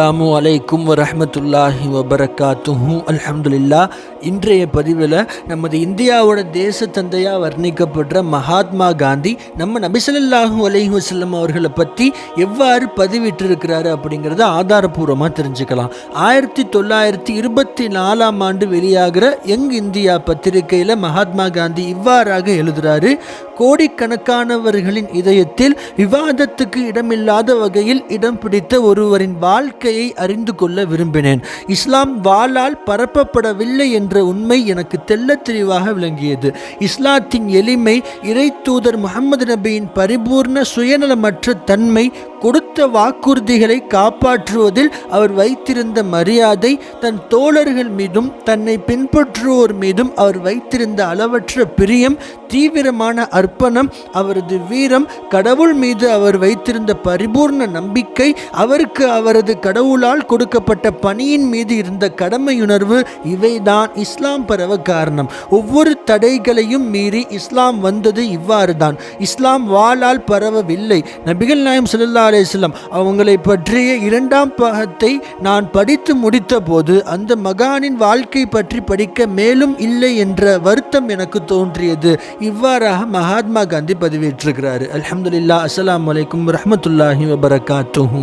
அஸ்லாமு அலைக்கும் வரஹ்மத்துல்லாஹி வபரகாத்துஹு அல்ஹம்துலில்லா இன்றைய பதிவில் நமது இந்தியாவோட தேச தந்தையாக வர்ணிக்கப்படுற மகாத்மா காந்தி நம்ம நபிசல்லாஹூ அலைஹி வசல்லம் அவர்களை பற்றி எவ்வாறு பதிவிட்டிருக்கிறாரு அப்படிங்கிறத ஆதாரபூர்வமாக தெரிஞ்சுக்கலாம். ஆயிரத்தி தொள்ளாயிரத்தி இருபத்தி நாலாம் ஆண்டு வெளியாகிற யங் இந்தியா பத்திரிகையில் மகாத்மா காந்தி இவ்வாறாக எழுதுறாரு கோடிக்கணக்கானவர்களின் இதயத்தில் விவாதத்துக்கு இடமில்லாத வகையில் இடம் பிடித்த ஒருவரின் வாழ்க்கை வாழ்க்கையை அறிந்து கொள்ள விரும்பினேன். இஸ்லாம் வாளால் பரப்பப்படவில்லை என்ற உண்மை எனக்கு தெல்ல தெளிவாக விளங்கியது. இஸ்லாத்தின் எளிமை இறை தூதர் முகமது நபியின் பரிபூர்ண சுயநலமற்ற தன்மை கொடுத்த வாக்குறுதிகளை காப்பாற்றுவதில் அவர் வைத்திருந்த மரியாதை தன் தோழர்கள் மீதும் தன்னை பின்பற்றுவோர் மீதும் அவர் வைத்திருந்த அளவற்ற பிரியம் தீவிரமான அர்ப்பணம் அவரது வீரம் கடவுள் மீது அவர் வைத்திருந்த பரிபூர்ண நம்பிக்கை அவருக்கு அவரது கடவுளால் கொடுக்கப்பட்ட பணியின் மீது இருந்த கடமையுணர்வு இவைதான் இஸ்லாம் பரவ காரணம். ஒவ்வொரு தடைகளையும் மீறி இஸ்லாம் வந்தது இவ்வாறு தான் இஸ்லாம் வாளால் பரவவில்லை. நபிகள் நாயம் சுல்லா அலைஹி அவங்களை பற்றிய இரண்டாம் பாகத்தை நான் படித்து முடித்த போது அந்த மகானின் வாழ்க்கை பற்றி படிக்க மேலும் இல்லை என்ற வருத்தம் எனக்கு தோன்றியது. இவ்வாறாக மகாத்மா காந்தி பதிவேற்றிருக்கிறாரு. அலமதுல்லா அஸ்லாம் அலைக்கும் வரமத்துல்லாஹி வபரகாத்துஹு.